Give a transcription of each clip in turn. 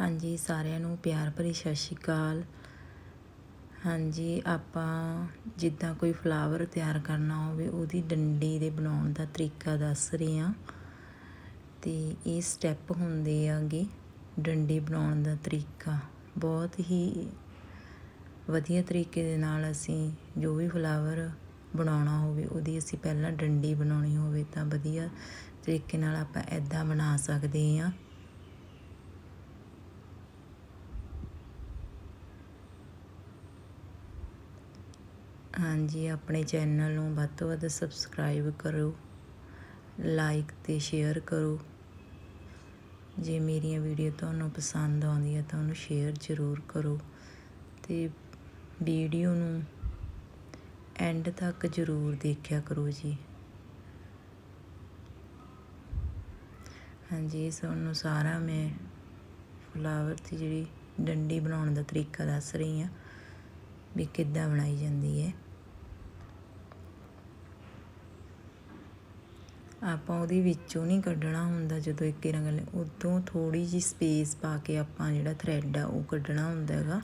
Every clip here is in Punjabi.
ਹਾਂਜੀ, ਸਾਰਿਆਂ ਨੂੰ ਪਿਆਰ ਭਰੀ ਸਤਿ ਸ਼੍ਰੀ ਅਕਾਲ। ਹਾਂਜੀ, ਆਪਾਂ ਜਿੱਦਾਂ ਕੋਈ ਫਲਾਵਰ ਤਿਆਰ ਕਰਨਾ ਹੋਵੇ, ਉਹਦੀ ਡੰਡੀ ਦੇ ਬਣਾਉਣ ਦਾ ਤਰੀਕਾ ਦੱਸ ਰਹੇ ਹਾਂ। ਤੇ ਇਹ ਸਟੈਪ ਹੁੰਦੇ ਆਗੇ ਡੰਡੀ ਬਣਾਉਣ ਦਾ ਤਰੀਕਾ। ਬਹੁਤ ਹੀ ਵਧੀਆ ਤਰੀਕੇ ਦੇ ਨਾਲ ਅਸੀਂ ਜੋ ਵੀ ਫਲਾਵਰ ਬਣਾਉਣਾ ਹੋਵੇ, ਉਹਦੀ ਅਸੀਂ ਪਹਿਲਾਂ ਡੰਡੀ ਬਣਾਉਣੀ ਹੋਵੇ ਤਾਂ ਵਧੀਆ ਤਰੀਕੇ ਨਾਲ ਆਪਾਂ ਐਦਾਂ ਬਣਾ ਸਕਦੇ ਹਾਂ। ਹਾਂਜੀ, ਆਪਣੇ ਚੈਨਲ ਨੂੰ ਵੱਧ ਤੋਂ ਵੱਧ ਸਬਸਕ੍ਰਾਈਬ ਕਰੋ, ਲਾਈਕ ਤੇ ਸ਼ੇਅਰ ਕਰੋ। ਜੇ ਮੇਰੀਆਂ ਵੀਡੀਓ ਤੁਹਾਨੂੰ ਪਸੰਦ ਆਉਂਦੀ ਹੈ ਤਾਂ ਉਹਨੂੰ ਸ਼ੇਅਰ ਜ਼ਰੂਰ ਕਰੋ ਤੇ ਵੀਡੀਓ ਨੂੰ ਐਂਡ ਤੱਕ ਜ਼ਰੂਰ ਦੇਖਿਆ ਕਰੋ ਜੀ। ਹਾਂਜੀ ਤੁਹਾਨੂੰ ਸਾਰਾ ਮੈਂ ਫਲਾਵਰ ਦੀ ਜਿਹੜੀ ਡੰਡੀ ਬਣਾਉਣ ਦਾ ਤਰੀਕਾ ਦੱਸ ਰਹੀ ਹਾਂ ਵੀ ਕਿੱਦਾਂ ਬਣਾਈ ਜਾਂਦੀ ਹੈ। ਆਪਾਂ ਉਹਦੇ ਵਿੱਚੋਂ ਨਹੀਂ ਕੱਢਣਾ ਹੁੰਦਾ ਜਦੋਂ ਇੱਕ ਰੰਗ ਉਦੋਂ ਥੋੜੀ ਜੀ ਸਪੇਸ ਪਾ ਕੇ ਆਪਾਂ ਜਿਹੜਾ ਥ੍ਰੈਡ ਆ ਉਹ ਕੱਢਣਾ ਹੁੰਦਾ ਹੈਗਾ।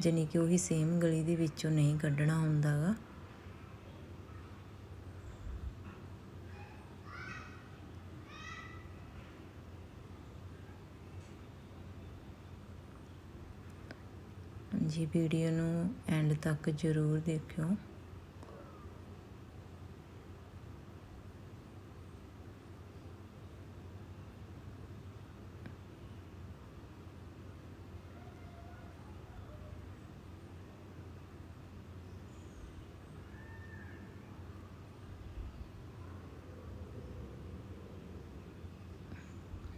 ਜਾਨੀ ਕਿ ਉਹੀ ਸੇਮ ਗਲੀ ਦੇ ਵਿੱਚੋਂ ਨਹੀਂ ਕੱਢਣਾ ਹੁੰਦਾ ਹੈਗਾ। ਜੀ ਵੀਡੀਓ ਨੂੰ ਐਂਡ ਤੱਕ ਜ਼ਰੂਰ ਦੇਖਿਓ।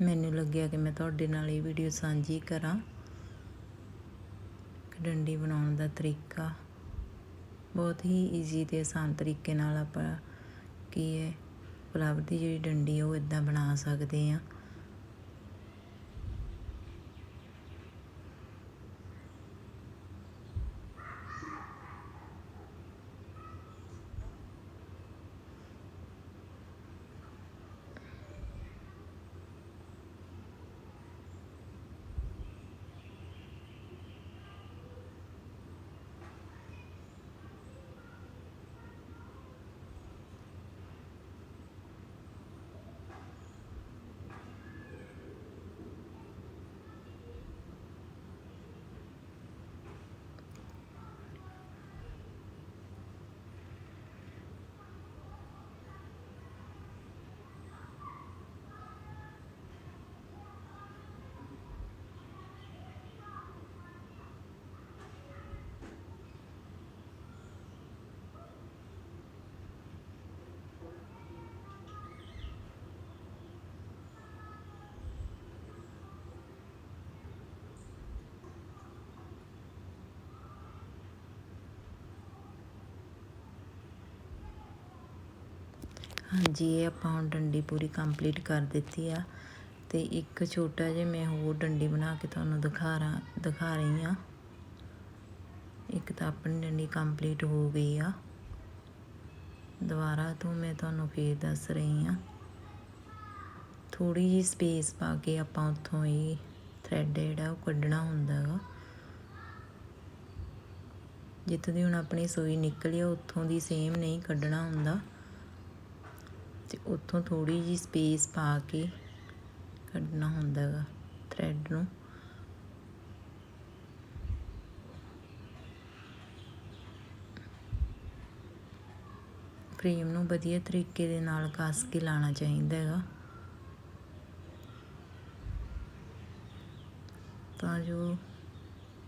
ਮੈਨੂੰ ਲੱਗਿਆ ਕਿ ਮੈਂ ਤੁਹਾਡੇ ਨਾਲ ਇਹ ਵੀਡੀਓ ਸਾਂਝੀ ਕਰਾਂ। ਡੰਡੀ ਬਣਾਉਣ ਦਾ ਤਰੀਕਾ ਬਹੁਤ ਹੀ ਈਜ਼ੀ ਤੇ ਆਸਾਨ ਤਰੀਕੇ ਨਾਲ ਆਪਾਂ ਕੀ ਹੈ ਫਲਾਵਰ ਦੀ ਜਿਹੜੀ ਡੰਡੀ ਉਹ ਇਦਾਂ ਬਣਾ ਸਕਦੇ ਆ ਹਾਂਜੀ, ਇਹ ਆਪਾਂ ਹੁਣ ਡੰਡੀ ਪੂਰੀ ਕੰਪਲੀਟ ਕਰ ਦਿੱਤੀ ਆ ਤੇ ਇੱਕ ਛੋਟਾ ਜਿਹਾ ਮੈਂ ਹੋਰ ਡੰਡੀ ਬਣਾ ਕੇ ਤੁਹਾਨੂੰ ਦਿਖਾ ਰਾਂ, ਦਿਖਾ ਰਹੀ ਆ ਇੱਕ ਤਾਂ ਆਪਣੀ ਡੰਡੀ ਕੰਪਲੀਟ ਹੋ ਗਈ ਆ। ਦੁਬਾਰਾ ਤੋਂ ਮੈਂ ਤੁਹਾਨੂੰ ਫੇਰ ਦੱਸ ਰਹੀ ਆ ਥੋੜੀ ਜੀ ਸਪੇਸ ਪਾ ਕੇ ਆਪਾਂ ਉੱਥੋਂ ਹੀ ਥ੍ਰੈਡ ਜਿਹੜਾ ਉਹ ਕੱਢਣਾ ਹੁੰਦਾ ਹੈਗਾ ਜਿੱਥੋਂ ਦੀ ਹੁਣ ਆਪਣੀ ਸੂਈ ਨਿਕਲੀ ਉੱਥੋਂ ਦੀ ਸੇਮ ਨਹੀਂ ਕੱਢਣਾ ਹੁੰਦਾ। ਅਤੇ ਉੱਥੋਂ ਥੋੜ੍ਹੀ ਜਿਹੀ ਸਪੇਸ ਪਾ ਕੇ ਕੱਢਣਾ ਹੁੰਦਾ ਹੈਗਾ ਥਰੈਡ ਨੂੰ। ਫਰੇਮ ਨੂੰ ਵਧੀਆ ਤਰੀਕੇ ਦੇ ਨਾਲ ਕੱਸ ਕੇ ਲਾਣਾ ਚਾਹੀਦਾ ਹੈਗਾ। ਤਾਂ ਜੋ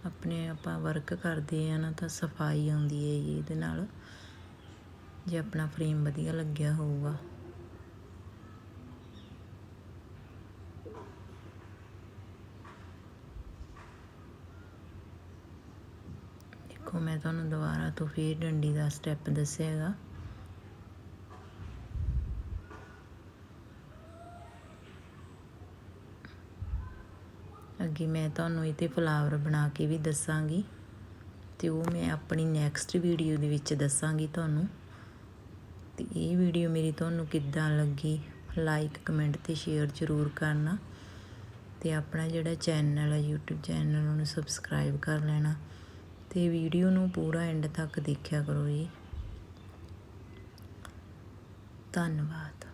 ਆਪਣੇ ਆਪਾਂ ਵਰਕ ਕਰਦੇ ਆ ਨਾ, ਤਾਂ ਸਫ਼ਾਈ ਆਉਂਦੀ ਹੈ ਇਹਦੇ ਨਾਲ। ਜੇ ਆਪਣਾ ਫਰੇਮ ਵਧੀਆ ਲੱਗਿਆ ਹੋਊਗਾ। ਦੇਖੋ, ਮੈਂ ਤੁਹਾਨੂੰ ਦੁਬਾਰਾ ਤੋਂ ਫੇਰ ਡੰਡੀ ਦਾ ਸਟੈਪ ਦੱਸਿਆ ਦੱਸਿਆਗਾ। ਅੱਗੇ ਮੈਂ ਤੁਹਾਨੂੰ ਇਹ ਤੇ ਫਲਾਵਰ ਬਣਾ ਕੇ ਵੀ ਦੱਸਾਂਗੀ ਤੇ ਉਹ ਮੈਂ ਆਪਣੀ ਨੈਕਸਟ ਵੀਡੀਓ ਦੇ ਵਿੱਚ ਦੱਸਾਂਗੀ ਤੁਹਾਨੂੰ। ਤੇ ਇਹ ਵੀਡੀਓ ਮੇਰੀ ਤੁਹਾਨੂੰ ਕਿੱਦਾਂ ਲੱਗੀ ਲਾਈਕ ਕਮੈਂਟ ਤੇ ਸ਼ੇਅਰ ਜ਼ਰੂਰ ਕਰਨਾ ਤੇ ਆਪਣਾ ਜਿਹੜਾ ਚੈਨਲ ਹੈ YouTube ਚੈਨਲ ਉਹਨੂੰ ਸਬਸਕ੍ਰਾਈਬ ਕਰ ਲੈਣਾ। ਤੇ ਵੀਡੀਓ ਨੂੰ ਪੂਰਾ ਐਂਡ ਤੱਕ ਦੇਖਿਆ ਕਰੋ ਜੀ। ਧੰਨਵਾਦ।